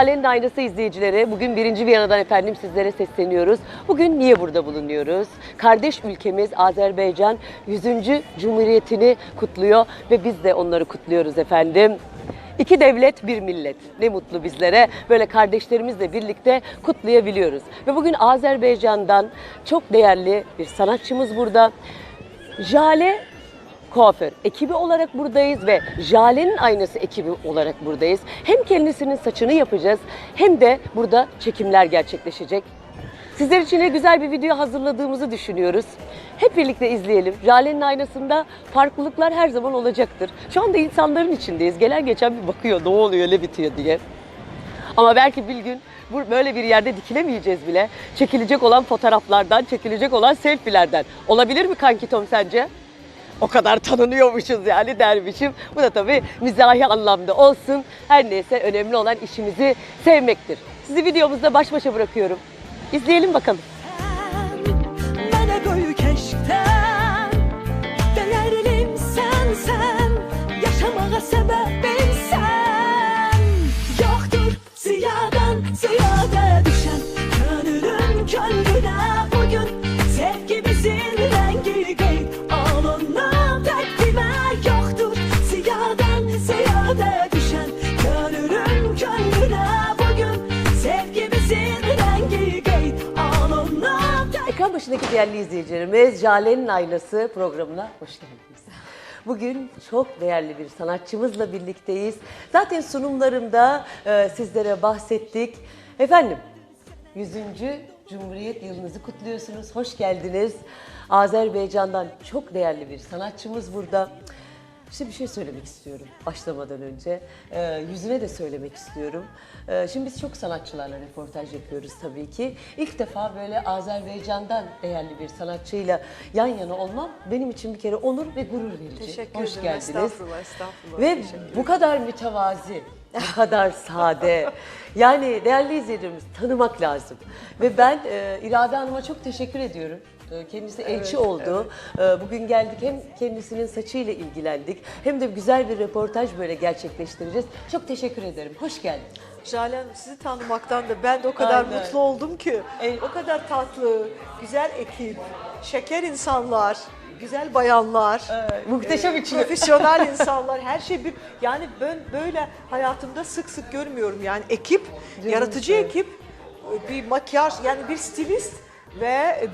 Sevgili Jale'nin aynası izleyicileri, bugün birinci Viyana'dan efendim sizlere sesleniyoruz. Bugün niye burada bulunuyoruz? Kardeş ülkemiz Azerbaycan 100. Cumhuriyetini kutluyor ve biz de onları kutluyoruz efendim. İki devlet, bir millet. Ne mutlu bizlere. Böyle kardeşlerimizle birlikte kutlayabiliyoruz. Ve bugün Azerbaycan'dan çok değerli bir sanatçımız burada. Jale kuaför ekibi olarak buradayız ve Jale'nin aynası ekibi olarak buradayız. Hem kendisinin saçını yapacağız hem de burada çekimler gerçekleşecek. Sizler için de güzel bir video hazırladığımızı düşünüyoruz. Hep birlikte izleyelim. Jale'nin aynasında farklılıklar her zaman olacaktır. Şu anda insanların içindeyiz. Gelen geçen bir bakıyor ne oluyor ne bitiyor diye. Ama belki bir gün böyle bir yerde dikilemeyeceğiz bile. Çekilecek olan fotoğraflardan, çekilecek olan selfie'lerden. Olabilir mi kanki Tom sence? O kadar tanınıyormuşuz yani dermişim. Bu da tabii mizahi anlamda olsun. Her neyse önemli olan işimizi sevmektir. Sizi videomuzda baş başa bırakıyorum. İzleyelim bakalım. Mənə böyük eşqdən Dəyərlim sənsən Yaşamağa başındaki değerli izleyicilerimiz Jale'nin Aynası programına hoş geldiniz. Bugün çok değerli bir sanatçımızla birlikteyiz. Zaten sunumlarımda e, sizlere bahsettik. Efendim 100. Cumhuriyet yılınızı kutluyorsunuz. Hoş geldiniz. Azerbaycan'dan çok değerli bir sanatçımız burada. İşte bir şey söylemek istiyorum başlamadan önce. Ee, yüzüne de söylemek istiyorum. Ee, şimdi biz çok sanatçılarla röportaj yapıyoruz tabii ki. İlk defa böyle Azerbaycan'dan değerli bir sanatçıyla yan yana olmam benim için bir kere onur ve gurur verici. Teşekkür Hoş ederim. geldiniz. Estağfurullah, estağfurullah. Ve bu kadar mütevazi, bu kadar sade. Yani değerli izleyicilerimiz tanımak lazım. Ve ben e, İrade Hanım'a çok teşekkür ediyorum. E, Kendisi elçi oldu. E, Bugün geldik hem kendisinin saçıyla ilgilendik hem de güzel bir röportaj böyle gerçekleştireceğiz. Çok teşekkür ederim. Hoş geldin. Jale Hanım sizi tanımaktan da ben de o kadar Aynen. mutlu oldum ki. El- O kadar tatlı, güzel ekip, şeker insanlar, güzel bayanlar. Muhteşem e. Profesyonel insanlar, her şey bir yani ben böyle hayatımda sık sık görmüyorum yani ekip, yaratıcı evet. ekip, bir makyaj yani bir stilist ve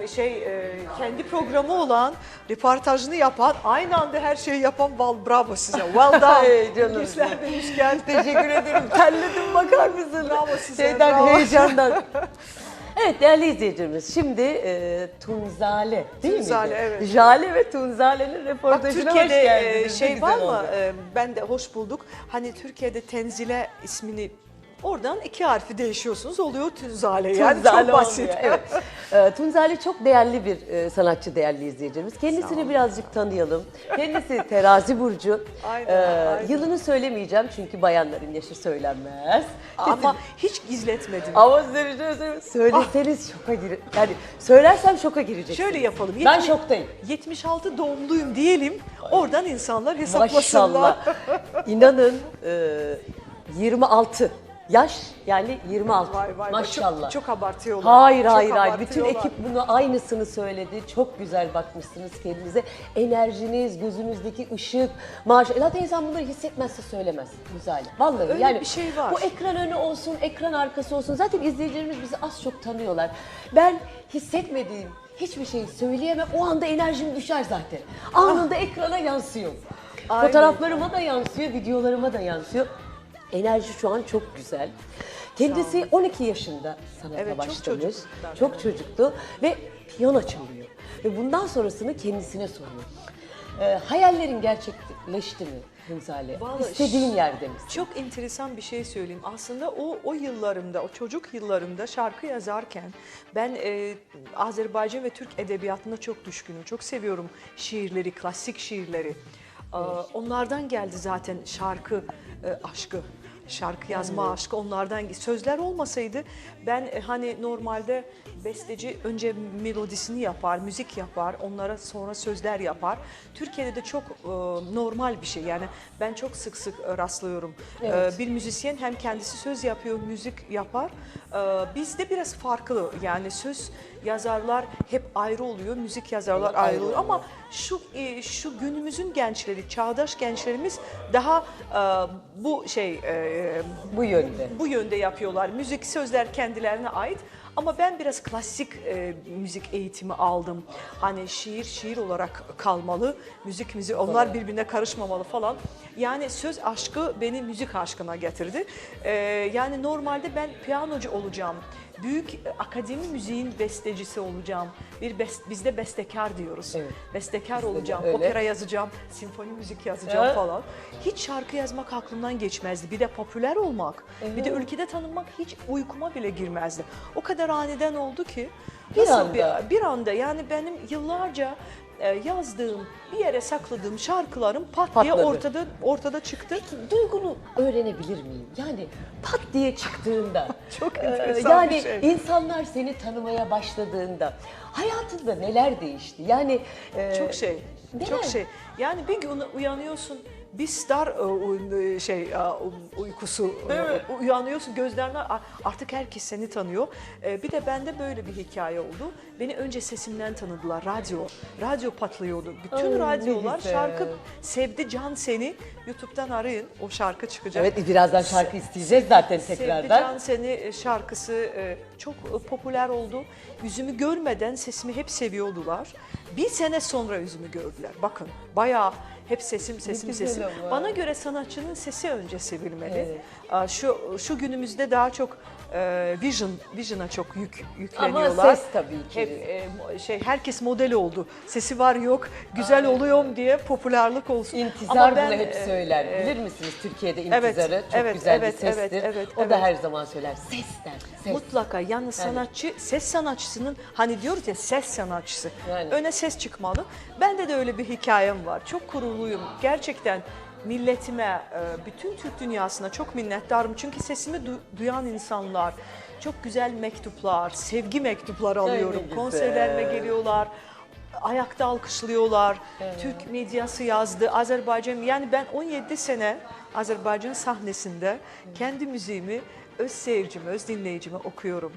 bir şey e, kendi programı olan röportajını yapan aynı anda her şeyi yapan val bravo size well done canım. Gençler demişken Teşekkür ederim. Terledim bakar mısın? Bravo size, Şeyden, bravo. heyecandan. Evet değerli izleyicilerimiz şimdi e, Tunzale değil Tunzale, miydi? evet. Jale ve Tunzale'nin Bak röportajına Türkiye'de hoş e, geldiniz. Şey var mı? oldu. E, Ben de hoş bulduk. Hani Türkiye'de Tenzile ismini oradan iki harfi değişiyorsunuz oluyor Tünzale. Yani Tunzale çok basit. olmuyor, Evet. Ee, Tunzale çok değerli bir e, sanatçı değerli izleyicilerimiz. Kendisini birazcık tanıyalım. Kendisi terazi burcu. Aynen, Ee, aynen. Yılını söylemeyeceğim çünkü bayanların yaşı söylenmez. Ama hiç gizletmedim. Ama size bir şey söyleyeyim. Söyleseniz şoka girir. Yani söylersem şoka gireceksiniz. Şöyle yapalım. Ben Yetmiş- şoktayım. 76 doğumluyum diyelim. Oradan insanlar hesaplasınlar. Maşallah. İnanın e, 26 yaş yani 26. Vay vay vay. Maşallah. Çok, çok abartıyorlar. Hayır Çok hayır hayır. Bütün ekip bunu aynısını söyledi. Çok güzel bakmışsınız kendinize. Enerjiniz, gözünüzdeki ışık, maaş. Zaten insan bunları hissetmezse söylemez. Güzel. Vallahi Öyle yani bir şey var. Bu ekran önü olsun, ekran arkası olsun. Zaten izleyicilerimiz bizi az çok tanıyorlar. Ben hissetmediğim hiçbir şeyi söyleyemem. O anda enerjim düşer zaten. Anında ekrana yansıyor. Aynen. Fotoğraflarıma da yansıyor, videolarıma da yansıyor. Enerji şu an çok güzel. Kendisi 12 yaşında sanata Evet, çok başlamış. çocukluktan, Çok çocuktu ve piyano çalıyor. Ve bundan sonrasını kendisine soruyor. Ee, hayallerin gerçekleşti mi Hünzale? Vallahi İstediğin yerde misin? Çok enteresan bir şey söyleyeyim. Aslında o o yıllarımda, o çocuk yıllarımda şarkı yazarken ben e, Azerbaycan ve Türk edebiyatına çok düşkünüm. Çok seviyorum şiirleri, klasik şiirleri. Aa, Onlardan geldi zaten şarkı e, aşkı. Şarkı yazma aşkı onlardan sözler olmasaydı ben e, hani normalde besteci önce melodisini yapar, müzik yapar, onlara sonra sözler yapar. Türkiye'de de çok e, normal bir şey. Yani ben çok sık sık e, rastlıyorum. Evet. E, bir müzisyen hem kendisi söz yapıyor, müzik yapar. E, bizde biraz farklı. Yani söz yazarlar hep ayrı oluyor, müzik yazarlar ayrı ayrı oluyor. oluyor. Ama şu e, şu günümüzün gençleri, çağdaş gençlerimiz daha e, bu şey e, Bu yönde. bu yönde yapıyorlar. Müzik sözler kendilerine ait. Ama ben biraz klasik e, müzik eğitimi aldım. Hani şiir şiir olarak kalmalı, müzik müzik onlar birbirine karışmamalı falan. Yani söz aşkı beni müzik aşkına getirdi. E, yani normalde ben piyanocu olacağım. Büyük akademi müziğin bestecisi olacağım. Bir best, bizde bestekar diyoruz. Evet. Bestekar de olacağım, öyle. opera yazacağım, simfoni müzik yazacağım Ha. falan. Hiç şarkı yazmak aklımdan geçmezdi. Bir de popüler olmak, bir de ülkede tanınmak hiç uykuma bile girmezdi. O kadar aniden oldu ki. Bir nasıl anda. Bir, bir anda yani benim yıllarca e, yazdığım, bir yere sakladığım şarkılarım pat diye Patladı. ortada ortada çıktı. Duygunu öğrenebilir miyim? Yani pat diye çıktığında, Çok e, enteresan yani bir şey. insanlar seni tanımaya başladığında hayatında neler değişti? Yani e, Çok şey. neler? Çok şey. Yani bir gün uyanıyorsun bir star e, u- şey e, uykusu e, uyanıyorsun gözlerine artık herkes seni tanıyor. E, Bir de bende böyle bir hikaye oldu. Beni önce sesimden tanıdılar. Radyo. Radyo patlıyordu. Bütün Ay, ne radyolar güzel. şarkı sevdi Can Seni. YouTube'dan arayın. O şarkı çıkacak. Evet birazdan şarkı isteyeceğiz zaten Sevdi tekrardan. Can Seni e, şarkısı e, çok e, popüler oldu. Yüzümü görmeden sesimi hep seviyordular. Bir sene sonra yüzümü gördüler. Bakın bayağı hep sesim sesim sesim. ama. Bana göre sanatçının sesi önce sevilmeli. Evet. Şu şu günümüzde daha çok e, vision vision'a çok yük Ama yükleniyorlar. ses tabii ki. Hep e, şey herkes model oldu. Sesi var yok, güzel oluyorum diye popülerlik olsun. İntizar Ama ben, bunu hep e, söyler. e, Bilir misiniz Türkiye'de evet, intizarı çok evet, güzel evet, bir sestir. evet, evet, o da evet. her zaman söyler. Ses der. Ses. Mutlaka yani sanatçı, ses sanatçısının hani diyoruz ya ses sanatçısı. Yani. Öne ses çıkmalı. Bende de öyle bir hikayem var. Çok gururluyum. Gerçekten milletime, e, bütün Türk dünyasına çok minnettarım. Çünkü sesimi du- duyan insanlar, çok güzel mektuplar, sevgi mektupları alıyorum. güzel. Konserlerime geliyorlar. Ayakta alkışlıyorlar. Türk medyası yazdı. Azerbaycan yani ben 17 sene Azerbaycan sahnesinde kendi müziğimi öz seyircime, öz dinleyicime okuyorum.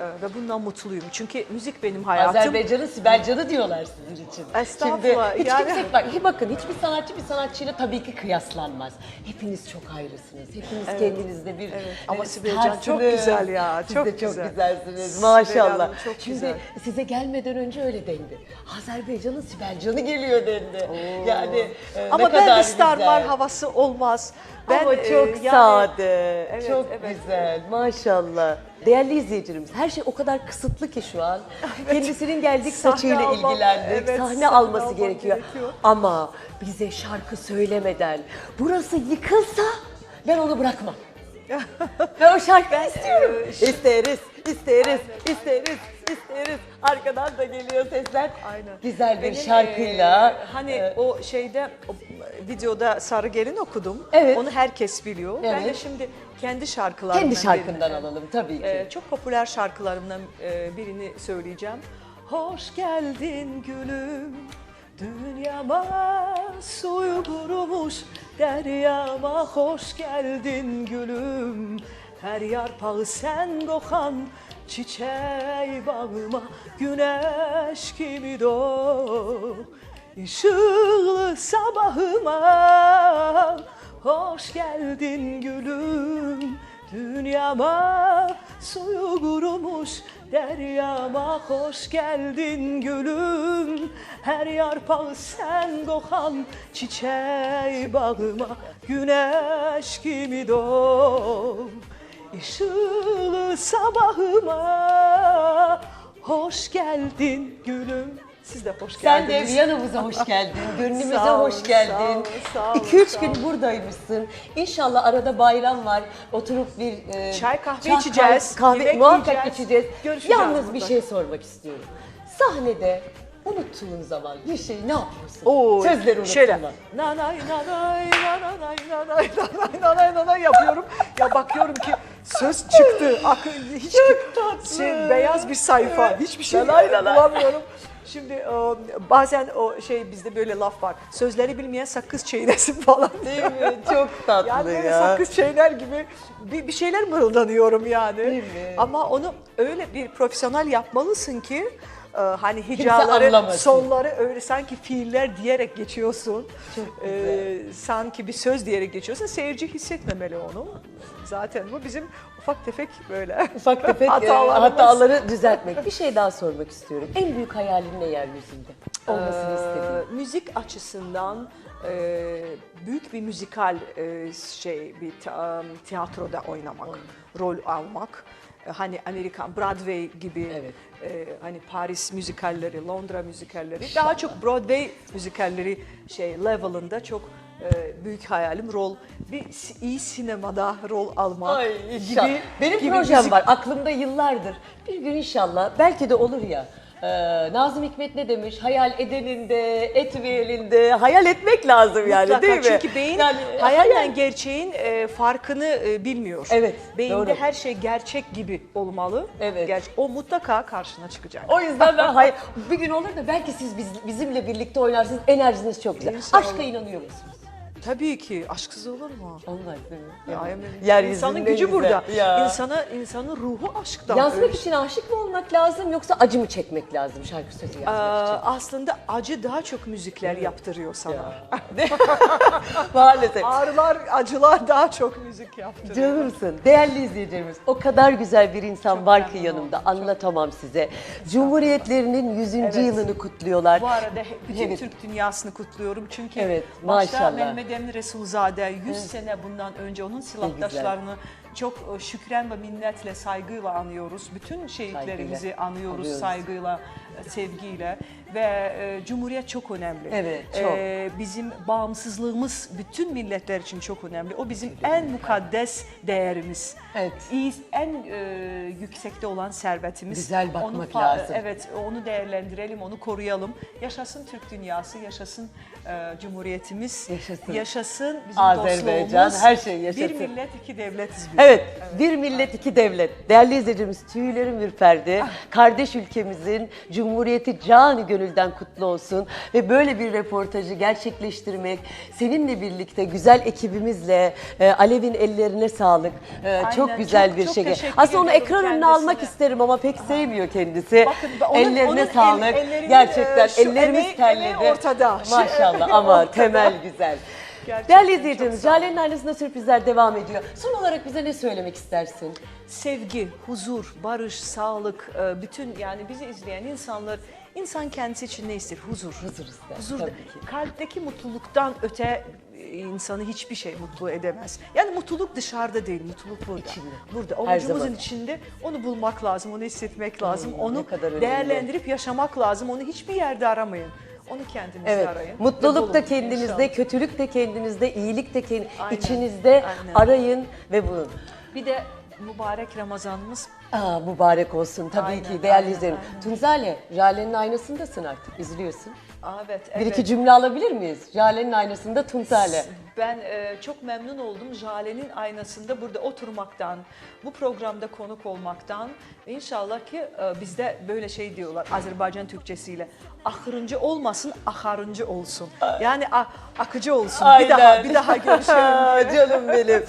Ee, ve bundan mutluyum. Çünkü müzik benim hayatım. Azerbaycan'ı Sibel Can'ı diyorlar sizin için. Estağfurullah, Şimdi hiç yani- kimse, bak, bakın hiçbir sanatçı bir sanatçıyla tabii ki kıyaslanmaz. Hepiniz çok ayrısınız. Hepiniz kendinizde bir Evet, ama e, Sibel Can çok güzel ya, Siz çok de çok güzel. güzelsiniz maşallah. Çok Şimdi güzel. size gelmeden önce öyle dendi. Azerbaycan'ın Sibel Can'ı geliyor dendi. Yani e, Ama ne ben kadar de Star güzel. Mar havası olmaz. Ben, Ama e, çok yani- sade, Evet, çok evet, güzel, maşallah. Değerli izleyicilerimiz, her şey o kadar kısıtlı ki şu an. Kendisinin geldik Sahne saçıyla almam- ilgilendik, evet, sahne sahne alması almam gerekiyor. gerekiyor. Ama bize şarkı söylemeden, burası yıkılsa ben onu bırakmam. Ben o şarkıyı istiyorum. e, isteriz, isteriz, isteriz, isteriz. Arkadan da geliyor sesler. Aynen. Güzel bir Benim, şarkıyla. e, hani e, o şeyde o, videoda Sarı Gelin okudum. Evet. Onu herkes biliyor. Ben de Evet. şimdi kendi şarkılarımdan kendi şarkından birini- alalım tabii ki. Ee, çok popüler şarkılarımdan e, birini söyleyeceğim. Hoş geldin gülüm, dünyama suyu kurumuş deryama hoş geldin gülüm. Her yarpağı sen kokan çiçeği bağıma güneş gibi doğ. Işıklı sabahıma hoş geldin gülüm. Dünyama suyu kurumuş deryama hoş geldin gülüm. Her yarpağı sen kokan çiçeği bağıma güneş gibi doğ Işıklı sabahıma hoş geldin gülüm Siz de hoş Sen de geldiniz. Viyana'mıza hoş geldin, gönlümüze Sağ olun, hoş geldin. sağ olun, 2-3 sağ gün buradaymışsın. İnşallah arada bayram var. Oturup bir e, Çay, kahve içeceğiz, Kahve, yemek muhakkak yiyeceğiz. içeceğiz. Görüşeceğiz Yalnız bir şey sormak istiyorum. Sahnede unuttuğun zaman bir şey ne yapıyorsun? Oo, Sözleri unuttun şöyle mu? nanay nanay nanay nanay nanay nanay nanay yapıyorum. Ya bakıyorum ki söz çıktı. Akıl hiç şey, beyaz bir sayfa. Hiçbir şey Dalay dalay. bulamıyorum. Şimdi e, bazen o şey bizde böyle laf var. Sözleri bilmeyen sakız çiğnesin falan. Değil mi? Çok tatlı Yani ya. sakız çiğner gibi bir, bir şeyler mırıldanıyorum yani. Değil mi? Ama onu öyle bir profesyonel yapmalısın ki e, hani hicaları, sonları öyle sanki fiiller diyerek geçiyorsun. E, sanki bir söz diyerek geçiyorsun. Seyirci hissetmemeli onu. Zaten bu bizim ufak tefek böyle Ufak tefek e, hatalarımız. hataları düzeltmek. Bir şey daha sormak istiyorum. En büyük hayalin ne yeryüzünde? Olmasını Ee, istediğin. müzik açısından e, büyük bir müzikal e, şey bir tiyatroda oynamak, rol almak. E, Hani Amerikan Broadway gibi Evet. e, hani Paris müzikalleri, Londra müzikalleri, daha çok Broadway müzikalleri şey level'ında çok e, büyük hayalim rol bir iyi sinemada rol almak Ay inşallah. gibi Benim gibi projem müzik- var aklımda yıllardır. Bir gün inşallah belki de olur ya. Ee, Nazım Hikmet ne demiş? Hayal edeninde, etmeyeninde, hayal etmek lazım yani Mutlaka. değil mi? Çünkü beyin Yani, hayalle hayal- gerçeğin e, farkını e, bilmiyor. Evet, Beyinde doğru. her şey gerçek gibi olmalı. Evet. Ger- o mutlaka karşına çıkacak. O yüzden ben hayır, bir gün olur da belki siz biz- bizimle birlikte oynarsınız. Enerjiniz çok güzel. İnşallah. Aşka inanıyor musunuz? Tabii ki aşksız olur mu? Olmaz değil mi? Ya, Yeryüzünün insanın gücü burada. Ya. İnsana, insanın ruhu aşktan. Yazmak için aşık mı olmak lazım yoksa acı mı çekmek lazım şarkı sözü yazmak Aa, için? aslında acı daha çok müzikler yaptırıyor sana. Maalesef. Ağrılar, acılar daha çok müzik yaptırıyor. Canımsın. Değerli izleyicilerimiz o kadar güzel bir insan var ki yanımda oldum, anlatamam size. Cumhuriyetlerinin 100. yılını kutluyorlar. Bu arada bütün Evet. Türk dünyasını kutluyorum çünkü Evet, başta maşallah. Mehmet Emin Resulzade 100 sene bundan önce onun silahdaşlarını çok e, şükren ve minnetle, saygıyla anıyoruz. Bütün şehitlerimizi Saygıyla anıyoruz, anıyoruz. saygıyla, e, sevgiyle ve e, Cumhuriyet çok önemli. Evet, çok. E, bizim bağımsızlığımız bütün milletler için çok önemli. O bizim en mukaddes değerimiz. Evet. İyi, en e, yüksekte olan servetimiz. Güzel bakmak Onu lazım. Evet, onu değerlendirelim, onu koruyalım. Yaşasın Türk dünyası, yaşasın e, Cumhuriyetimiz, Yaşasın. yaşasın bizim Azerbaycan, dostluğumuz. her şey yaşasın. Bir millet, iki devletiz biz. Evet, bir millet iki devlet. Değerli izleyicimiz tüylerim ürperdi. Ah. Kardeş ülkemizin Cumhuriyeti canı gönülden kutlu olsun. Ve böyle bir reportajı gerçekleştirmek, seninle birlikte güzel ekibimizle e, Alev'in ellerine sağlık. E, çok Aynen, güzel çok- bir çok şey. teşekkür Aslında onu ekran önüne almak isterim ama pek sevmiyor kendisi. Bakın, onun- Ellerine onun el- sağlık. ellerinin, Gerçekten e, ellerimiz emeği- terledi. emeği ortada. Maşallah emeği ama temel güzel. Gerçekten Değerli olun. Jale'nin ailesinde sürprizler devam ediyor. Son olarak bize ne söylemek istersin? Sevgi, huzur, barış, sağlık, e, bütün yani bizi izleyen insanlar, insan kendisi için ne ister? Huzur. Huzur ister, Huzur. tabii ki. Kalpteki mutluluktan öte e, insanı hiçbir şey mutlu edemez. Yani mutluluk dışarıda değil, mutluluk burada. İçinde. Burada. Avucumuzun içinde onu bulmak lazım, onu hissetmek lazım, Hmm, onu kadar önemli. değerlendirip yaşamak lazım. Onu hiçbir yerde aramayın. Onu kendinizde Evet. arayın. Mutluluk da kendinizde, inşallah. kötülük de kendinizde, iyilik de kendi Aynen, içinizde aynen. arayın ve bulun. Bir de mübarek Ramazanımız Aa, mübarek olsun tabii Aynen, ki değerli aynen, izleyenim. aynen. Tunzale, Jale'nin aynasındasın artık, izliyorsun. Aa, evet, Bir evet. iki cümle alabilir miyiz? Jale'nin aynasında Tunzale. Ben e, çok memnun oldum Jale'nin aynasında burada oturmaktan, bu programda konuk olmaktan. İnşallah ki e, bizde böyle şey diyorlar Azerbaycan Türkçesiyle. Ahırıncı olmasın, aharıncı olsun. Yani a- akıcı olsun. Bir daha bir daha görüşelim. Canım benim.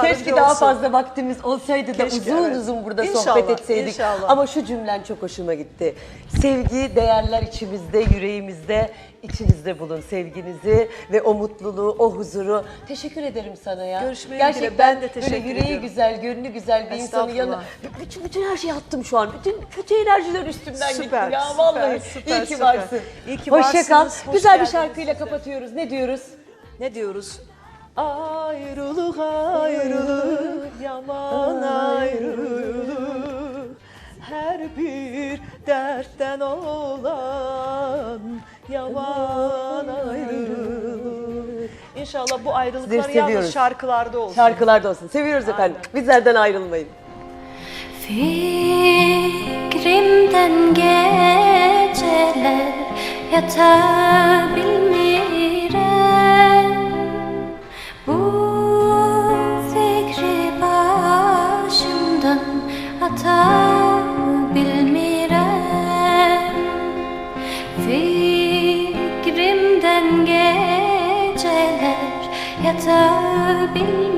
Keşke daha olsun. fazla vaktimiz olsaydı da Keşke, uzun evet. uzun burada İnşallah, sohbet etseydik. inşallah. Ama şu cümlen çok hoşuma gitti. Sevgi, değerler içimizde, yüreğimizde, içinizde bulun sevginizi ve o mutluluğu, o huzuru. Teşekkür ederim sana ya. Görüşmek Gerçekten ben de böyle teşekkür yüreği ediyorum. güzel, gönlü güzel bir insanın yanına. Bütün, bütün her şeyi attım şu an. Bütün kötü enerjiler üstümden Süper, gitti ya. Vallahi süper, iyi ki süper. varsın. İyi ki Hoşça kal. varsınız, hoş Güzel bir şarkıyla kapatıyoruz. Ne diyoruz? Ne diyoruz? Ayrılık ayrılık yaman ayrılık Her bir dertten olan yaman ayrılık İnşallah bu ayrılıklar Sizleri yalnız seviyoruz. şarkılarda olsun. Şarkılarda olsun. Seviyoruz efendim. Bizlerden ayrılmayın. Fikrimden geceler yatabilmirem be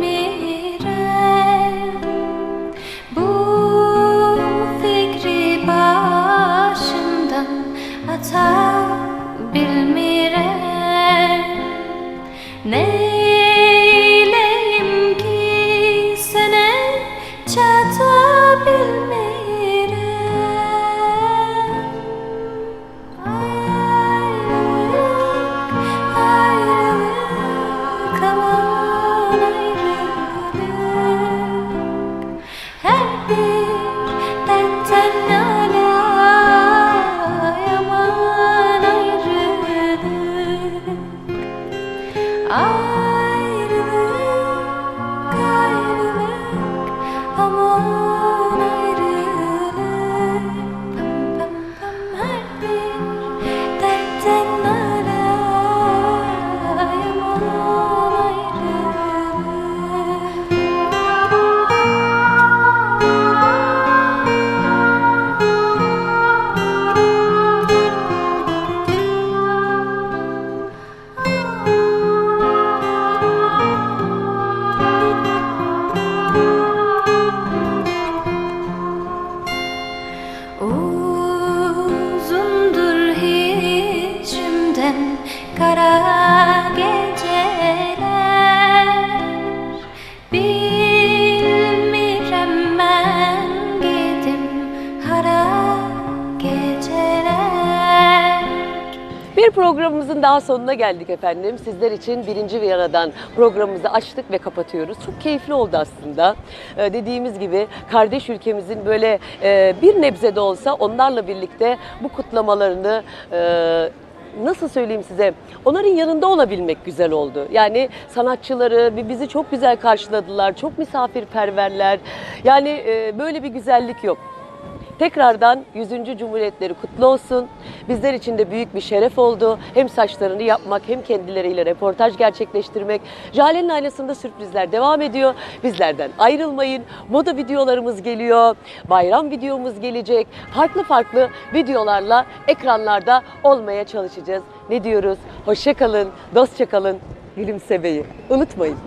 programımızın daha sonuna geldik efendim. Sizler için birinci Viyana'dan programımızı açtık ve kapatıyoruz. Çok keyifli oldu aslında. Ee, dediğimiz gibi kardeş ülkemizin böyle e, bir nebze de olsa onlarla birlikte bu kutlamalarını e, nasıl söyleyeyim size onların yanında olabilmek güzel oldu. Yani sanatçıları bi- bizi çok güzel karşıladılar. Çok misafirperverler. Yani e, böyle bir güzellik yok. Tekrardan 100. Cumhuriyetleri kutlu olsun. Bizler için de büyük bir şeref oldu. Hem saçlarını yapmak hem kendileriyle reportaj gerçekleştirmek. Jale'nin aynasında sürprizler devam ediyor. Bizlerden ayrılmayın. Moda videolarımız geliyor. Bayram videomuz gelecek. Farklı farklı videolarla ekranlarda olmaya çalışacağız. Ne diyoruz? Hoşça kalın, dostça kalın. Gülümsemeyi unutmayın.